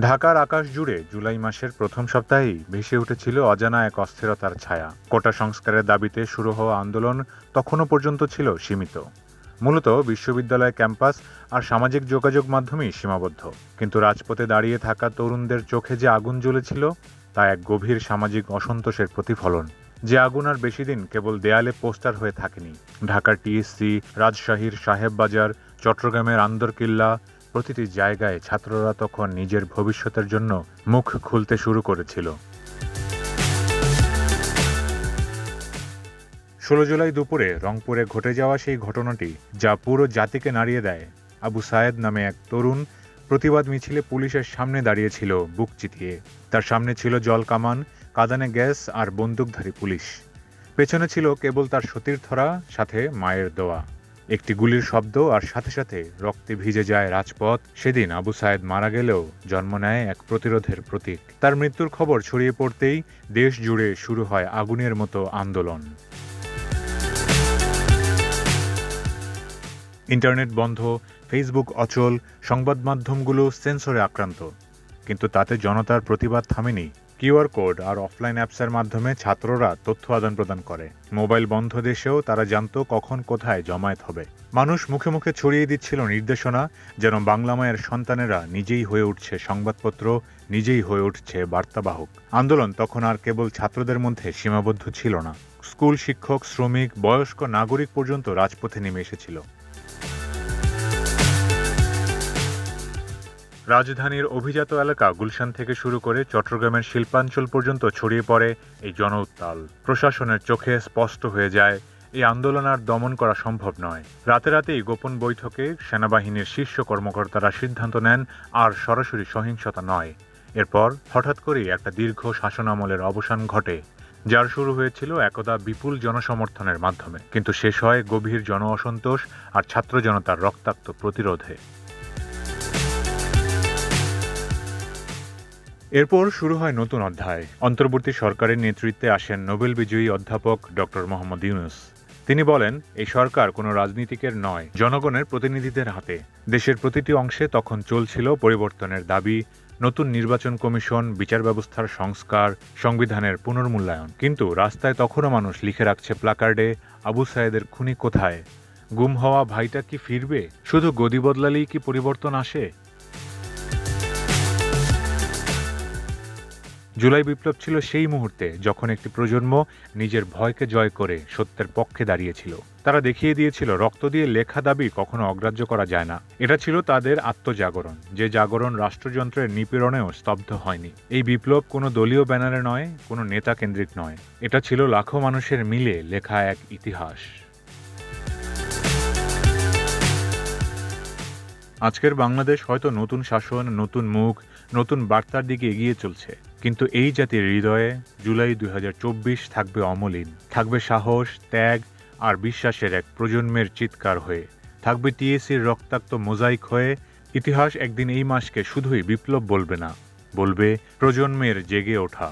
ঢাকার আকাশ জুড়ে জুলাই মাসের প্রথম সপ্তাহেই ভেসে উঠেছিল অজানা এক অস্থিরতার ছায়া। কোটা সংস্কারের দাবিতে শুরু হওয়া আন্দোলন তখনও পর্যন্ত ছিল সীমিত। মূলত বিশ্ববিদ্যালয় ক্যাম্পাস আর সামাজিক যোগাযোগ মাধ্যমেই সীমাবদ্ধ। কিন্তু রাজপথে দাঁড়িয়ে থাকা তরুণদের চোখে যে আগুন জ্বলেছিল, তা এক গভীর সামাজিক অসন্তোষের প্রতিফলন। যে আগুন আর বেশি দিন কেবল দেয়ালে পোস্টার হয়ে থাকেনি। ঢাকার টিএসসি, রাজশাহীর সাহেববাজার, চট্টগ্রামের আন্দরকিল্লা প্রতিটি জায়গায় ছাত্ররা তখন নিজের ভবিষ্যতের জন্য মুখ খুলতে শুরু করেছিল। ষোলো জুলাই দুপুরে রংপুরে ঘটে যাওয়া সেই ঘটনাটি, যা পুরো জাতিকে নাড়িয়ে দেয়। আবু সায়েদ নামে এক তরুণ প্রতিবাদ মিছিলে পুলিশের সামনে দাঁড়িয়েছিল বুক চিতিয়ে। তার সামনে ছিল জল কামান, কাদানে গ্যাস আর বন্দুকধারী পুলিশ। পেছনে ছিল কেবল তার সতীর্থরা, সাথে মায়ের দোয়া। একটি গুলির শব্দ আর সাথে সাথে রক্তে ভিজে যায় রাজপথ। সেদিন আবু সায়েদ মারা গেলেও জন্ম নেয় এক প্রতিরোধের প্রতীক। তার মৃত্যুর খবর ছড়িয়ে পড়তেই দেশ জুড়ে শুরু হয় আগুনের মতো আন্দোলন। ইন্টারনেট বন্ধ, ফেসবুক অচল, সংবাদ মাধ্যমগুলো সেন্সরে আক্রান্ত। কিন্তু তাতে জনতার প্রতিবাদ থামেনি। কিউআর কোড আর অফলাইন অ্যাপসের মাধ্যমে ছাত্ররা তথ্য আদান প্রদান করে। মোবাইল বন্ধ দেশেও তারা জানতো কখন কোথায় জমায়েত হবে। মানুষ মুখে মুখে ছড়িয়ে দিচ্ছিল নির্দেশনা, যেন বাংলা মায়ের সন্তানেরা নিজেই হয়ে উঠছে সংবাদপত্র, নিজেই হয়ে উঠছে বার্তাবাহক। আন্দোলন তখন আর কেবল ছাত্রদের মধ্যে সীমাবদ্ধ ছিল না। স্কুল শিক্ষক, শ্রমিক, বয়স্ক নাগরিক পর্যন্ত রাজপথে নেমে এসেছিল। রাজধানীর অভিজাত এলাকা গুলশান থেকে শুরু করে চট্টগ্রামের শিল্পাঞ্চল পর্যন্ত ছড়িয়ে পড়ে এই জন উত্তাল প্রশাসনের চোখে স্পষ্ট হয়ে যায়, এই আন্দোলন আর দমন করা সম্ভব নয়। রাতে রাতেই গোপন বৈঠকে সেনাবাহিনীর শীর্ষ কর্মকর্তারা সিদ্ধান্ত নেন, আর সরাসরি সহিংসতা নয়। এরপর হঠাৎ করেই একটা দীর্ঘ শাসনামলের অবসান ঘটে, যার শুরু হয়েছিল একদা বিপুল জনসমর্থনের মাধ্যমে। কিন্তু শেষ হয় গভীর জন অসন্তোষ আর ছাত্র জনতার রক্তাক্ত প্রতিরোধে। এরপর শুরু হয় নতুন অধ্যায়। অন্তর্বর্তী সরকারের নেতৃত্বে আসেন নোবেল বিজয়ী অধ্যাপক ডক্টর মোহাম্মদ ইউনুস। তিনি বলেন, এই সরকার কোনো রাজনীতিকের নয়, জনগণের প্রতিনিধিদের হাতে। দেশের প্রতিটি অংশে তখন চলছিল পরিবর্তনের দাবি, নতুন নির্বাচন কমিশন, বিচার ব্যবস্থার সংস্কার, সংবিধানের পুনর্মূল্যায়ন। কিন্তু রাস্তায় তখনও মানুষ লিখে রাখছে প্লাকার্ডে, আবু সায়েদের খুনি কোথায়? গুম হওয়া ভাইটা কি ফিরবে? শুধু গদি বদলালেই কি পরিবর্তন আসে? জুলাই বিপ্লব ছিল সেই মুহূর্তে যখন একটি প্রজন্ম নিজের ভয়কে জয় করে সত্যের পক্ষে দাঁড়িয়েছিল। তারা দেখিয়ে দিয়েছিল, রক্ত দিয়ে লেখা দাবি কখনো অগ্রাহ্য করা যায় না। এটা ছিল তাদের আত্মজাগরণ, যে জাগরণ রাষ্ট্রযন্ত্রের নিপীড়নেও স্তব্ধ হয়নি। এই বিপ্লব কোনো দলীয় ব্যানারে নয়, কোনো নেতা কেন্দ্রিক নয়। এটা ছিল লাখো মানুষের মিলে লেখা এক ইতিহাস। আজকের বাংলাদেশ হয়তো নতুন শাসন, নতুন মুখ, নতুন বার্তার দিকে এগিয়ে চলছে। কিন্তু এই জাতির হৃদয়ে জুলাই দুই হাজার চব্বিশ থাকবে অমলিন। থাকবে সাহস, ত্যাগ আর বিশ্বাসের এক প্রজন্মের চিৎকার হয়ে। থাকবে টিএসির রক্তাক্ত মোজাইক হয়ে। ইতিহাস একদিন এই মাসকে শুধুই বিপ্লব বলবে না, বলবে প্রজন্মের জেগে ওঠা।